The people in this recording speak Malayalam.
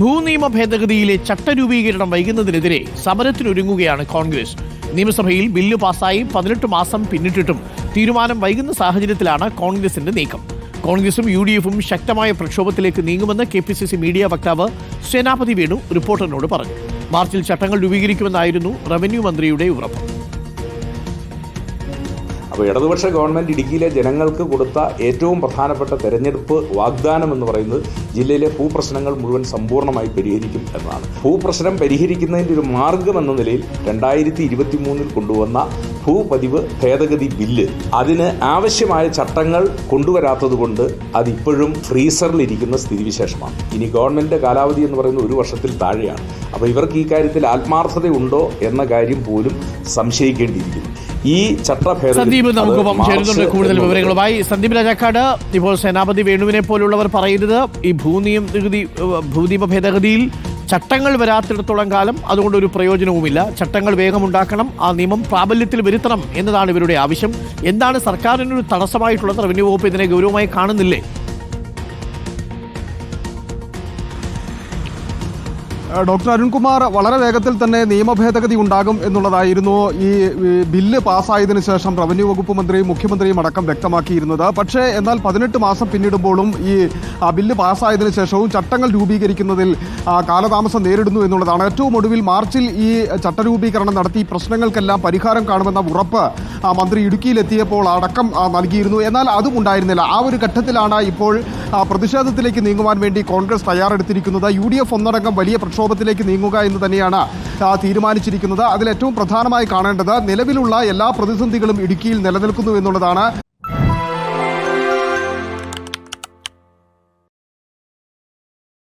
ഭൂനിയമ ഭേദഗതിയിലെ ചട്ടരൂപീകരണം വൈകുന്നതിനെതിരെ സമരത്തിനൊരുങ്ങുകയാണ് കോൺഗ്രസ്. നിയമസഭയിൽ ബില്ല് പാസായി പതിനെട്ട് മാസം പിന്നിട്ടിട്ടും തീരുമാനം വൈകുന്ന സാഹചര്യത്തിലാണ് കോൺഗ്രസിന്റെ നീക്കം. കോൺഗ്രസും യു ഡി എഫും ശക്തമായ പ്രക്ഷോഭത്തിലേക്ക് നീങ്ങുമെന്ന് K P C C media വക്താവ് സേനാപതി വേണു റിപ്പോർട്ടറിനോട് പറഞ്ഞു. മാർച്ചിൽ ചട്ടങ്ങൾ രൂപീകരിക്കുമെന്നായിരുന്നു റവന്യൂ മന്ത്രിയുടെ ഉറപ്പ്. അപ്പോൾ ഇടതുപക്ഷ ഗവൺമെന്റ് ഇടുക്കിയിലെ ജനങ്ങൾക്ക് കൊടുത്ത ഏറ്റവും പ്രധാനപ്പെട്ട തെരഞ്ഞെടുപ്പ് വാഗ്ദാനം എന്ന് പറയുന്നത് ജില്ലയിലെ ഭൂപ്രശ്നങ്ങൾ മുഴുവൻ സമ്പൂർണമായി പരിഹരിക്കും എന്നാണ് ഭൂപ്രശ്നം പരിഹരിക്കുന്നതിന്റെ ഒരു മാർഗം എന്ന നിലയിൽ രണ്ടായിരത്തി ഇരുപത്തി മൂന്നിൽ കൊണ്ടുവന്ന ഭൂപതിവ് ഭേദഗതി ബില്ല് അതിന് ആവശ്യമായ ചട്ടങ്ങൾ കൊണ്ടുവരാത്തത് കൊണ്ട് അതിപ്പോഴും ഫ്രീസറിലിരിക്കുന്ന സ്ഥിതിവിശേഷമാണ് ഇനി ഗവൺമെന്റ് കാലാവധി എന്ന് പറയുന്നത് ഒരു വർഷത്തിൽ താഴെയാണ്. അപ്പോൾ ഇവർക്ക് ഈ കാര്യത്തിൽ ആത്മാർത്ഥതയുണ്ടോ എന്ന കാര്യം പോലും സംശയിക്കേണ്ടിയിരിക്കുന്നു. ഈ സന്ദീപ് നമുക്കൊപ്പം അത് ചേരുന്നുണ്ട് കൂടുതൽ വിവരങ്ങളുമായി. സന്ദീപ് രാജാക്കാട് ഇപ്പോൾ സേനാപതി വേണുവിനെ പോലുള്ളവർ പറയുന്നത് ഈ ഭൂനിയം നികുതി ഭേദഗതിയിൽ ചട്ടങ്ങൾ വരാത്തിടത്തോളം കാലം അതുകൊണ്ട് ഒരു പ്രയോജനവുമില്ല. ചട്ടങ്ങൾ വേഗം ഉണ്ടാക്കണം ആ നിയമം പ്രാബല്യത്തിൽ വരുത്തണം എന്നതാണ് ഇവരുടെ ആവശ്യം. എന്താണ് സർക്കാരിനൊരു തടസ്സമായിട്ടുള്ളത്? റവന്യൂ വകുപ്പ് ഇതിനെ ഗൗരവമായി കാണുന്നില്ലേ? ഡോക്ടർ അരുൺകുമാർ വളരെ വേഗത്തിൽ തന്നെ നിയമഭേദഗതി ഉണ്ടാകും എന്നുള്ളതായിരുന്നു ഈ ബില്ല് പാസ്സായതിനു ശേഷം റവന്യൂ വകുപ്പ് മന്ത്രിയും മുഖ്യമന്ത്രിയും അടക്കം വ്യക്തമാക്കിയിരുന്നത്. പക്ഷേ എന്നാൽ പതിനെട്ട് മാസം പിന്നിടുമ്പോഴും ഈ ബില്ല് പാസ്സായതിനു ശേഷവും ചട്ടങ്ങൾ രൂപീകരിക്കുന്നതിൽ കാലതാമസം നേരിടുന്നു എന്നുള്ളതാണ്. ഏറ്റവും ഒടുവിൽ മാർച്ചിൽ ഈ ചട്ടരൂപീകരണം നടത്തി പ്രശ്നങ്ങൾക്കെല്ലാം പരിഹാരം കാണുമെന്ന ഉറപ്പ് മന്ത്രി ഇടുക്കിയിലെത്തിയപ്പോൾ അടക്കം നൽകിയിരുന്നു. എന്നാൽ അതും ഉണ്ടായിരുന്നില്ല. ആ ഒരു ഘട്ടത്തിലാണ് ഇപ്പോൾ പ്രതിഷേധത്തിലേക്ക് നീങ്ങുവാൻ വേണ്ടി കോൺഗ്രസ് തയ്യാറെടുത്തിരിക്കുന്നത് യു ഡി എഫ് ഒന്നടങ്കം വലിയ പ്രക്ഷോഭത്തിലേക്ക് നീങ്ങുക എന്ന് തന്നെയാണ് തീരുമാനിച്ചിരിക്കുന്നത്. അതിൽ ഏറ്റവും പ്രധാനമായി കാണേണ്ടത് നിലവിലുള്ള എല്ലാ പ്രതിസന്ധികളും ഇടുക്കിയിൽ നിലനിൽക്കുന്നു എന്നുള്ളതാണ്.